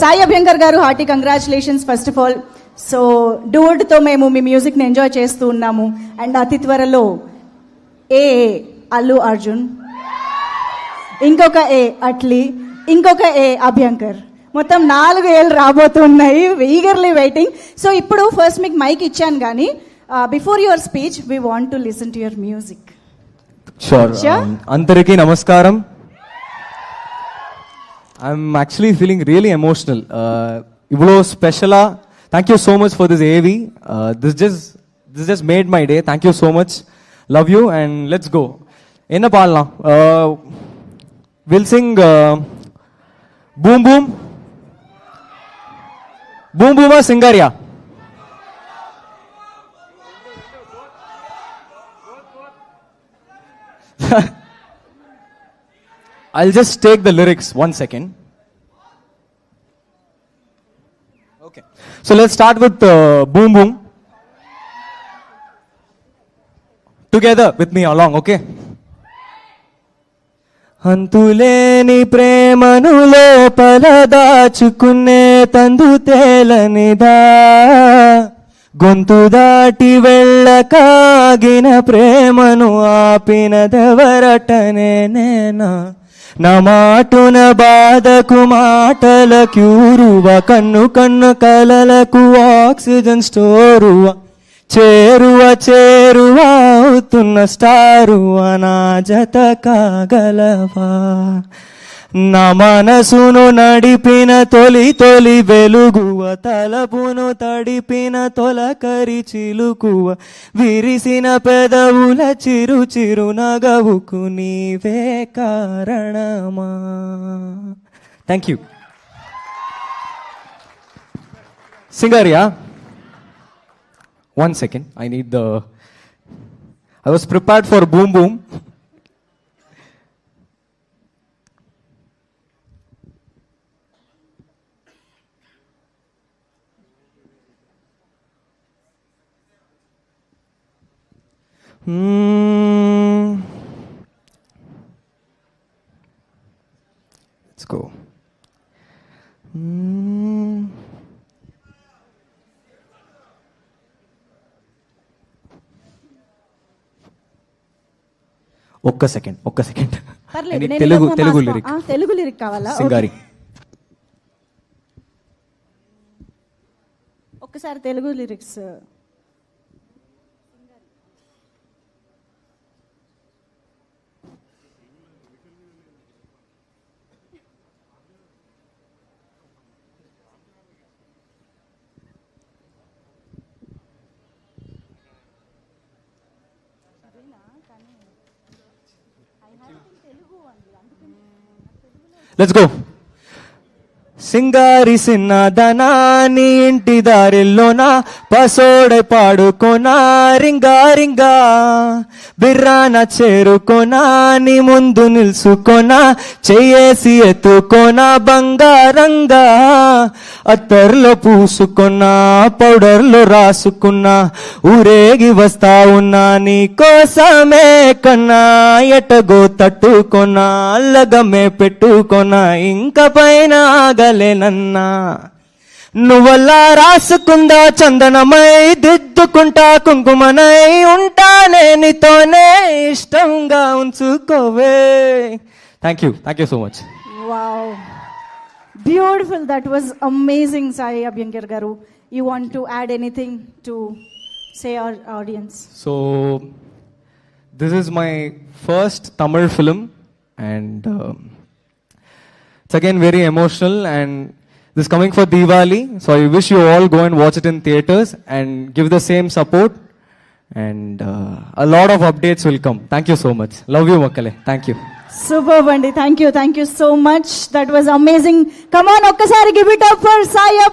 సాయి అభ్యంకర్ గారు hearty congratulations first of all. So డూడ్తో మేము మీ మ్యూజిక్ని ఎంజాయ్ చేస్తూ ఉన్నాము. అండ్ అతి త్వరలో ఏ అల్లు అర్జున్. ఇంకొక ఏ అట్లీ. ఇంకొక ఏ అభ్యంకర్. మొత్తం నాలుగు ఏళ్ళు రాబోతున్నాయి ఈగర్లీ వెయిటింగ్ సో ఇప్పుడు ఫస్ట్ మీకు మైక్ ఇచ్చాను కానీ before your speech we want to listen to your music sure. అందరికీ నమస్కారం. I'm actually feeling really emotional. Ivlo uh, speciala. Thank you so much for this AV. Uh, this just this just made my day. Thank you so much. Love you and let's go. Enna uh, paalna. We'll sing. Uh, boom boom. Boom boom singaria. I'll just take the lyrics one second. Okay. So let's start with uh, Boom Boom. Together with me along, okay? అంతులేని ప్రేమను లోపల దాచుకునే తందు తేలనిదా గొంతు దాటి వెళ్ళకాగిన ప్రేమను ఆపినదెవరటనే నేనా? నా మాటున బాధకు మాటల క్యూరువ కన్ను కన్ను కలలకు ఆక్సిజన్ స్టోరువ చేరువ చేరువ అవుతున్న స్టారువ నా జత కాగలవా? నా మనసును నడిపిన తొలి తొలి వెలుగువ తలపును తడిపిన తొలకరి చిలుకువ విరిసిన పెదవుల చిరు చిరు నగవుకు నీవే కారణమా? Thank you సింగారియా one second I need the I was prepared for boom boom Hmm. Let's go. Hmm. ఒక్క సెకండ్ ఒక్క second Telugu Telugu lyric Telugu lyric కావాలా సింగారి. ఒక్కసారి తెలుగు లిరిక్స్ Let's go. సింగారి సిన్నదనాని ఇంటి దారిలోన పసోడై పాడుకోనా రింగా రింగా? బిర్రాన చేరుకోనా నీ ముందు నిల్చుకోనా? చెయ్యేసి ఎత్తుకోనా బంగారంగా అత్తర్లో పూసుకున్నా పౌడర్లో రాసుకున్నా ఊరేగి వస్తా ఉన్నా నీ కోసమే కన్నా ఎటగో తట్టుకొన్నా అల్లగమే పెట్టుకొన్నా ఇంక పైన ఆగలేనన్నా నువ్వల్లా రాసుకుందా చందనమై దిద్దుకుంటా కుంకుమనై ఉంటానే నీతోనే ఇష్టంగా ఉంచుకోవే. Thank you thank you so much wow beautiful that was amazing Sai Abhyankar గారు you want to add anything to say our audience So, this is my first Tamil film, and um, It's again very emotional and this is coming for Diwali. So I wish you all go and watch it in theaters and give the same support. And uh, a lot of updates will come. Thank you so much. Love you, Makale. Thank you. Super, Bandi. Thank you. Thank you so much. That was amazing. Come on, Okkasari, give it up for Sai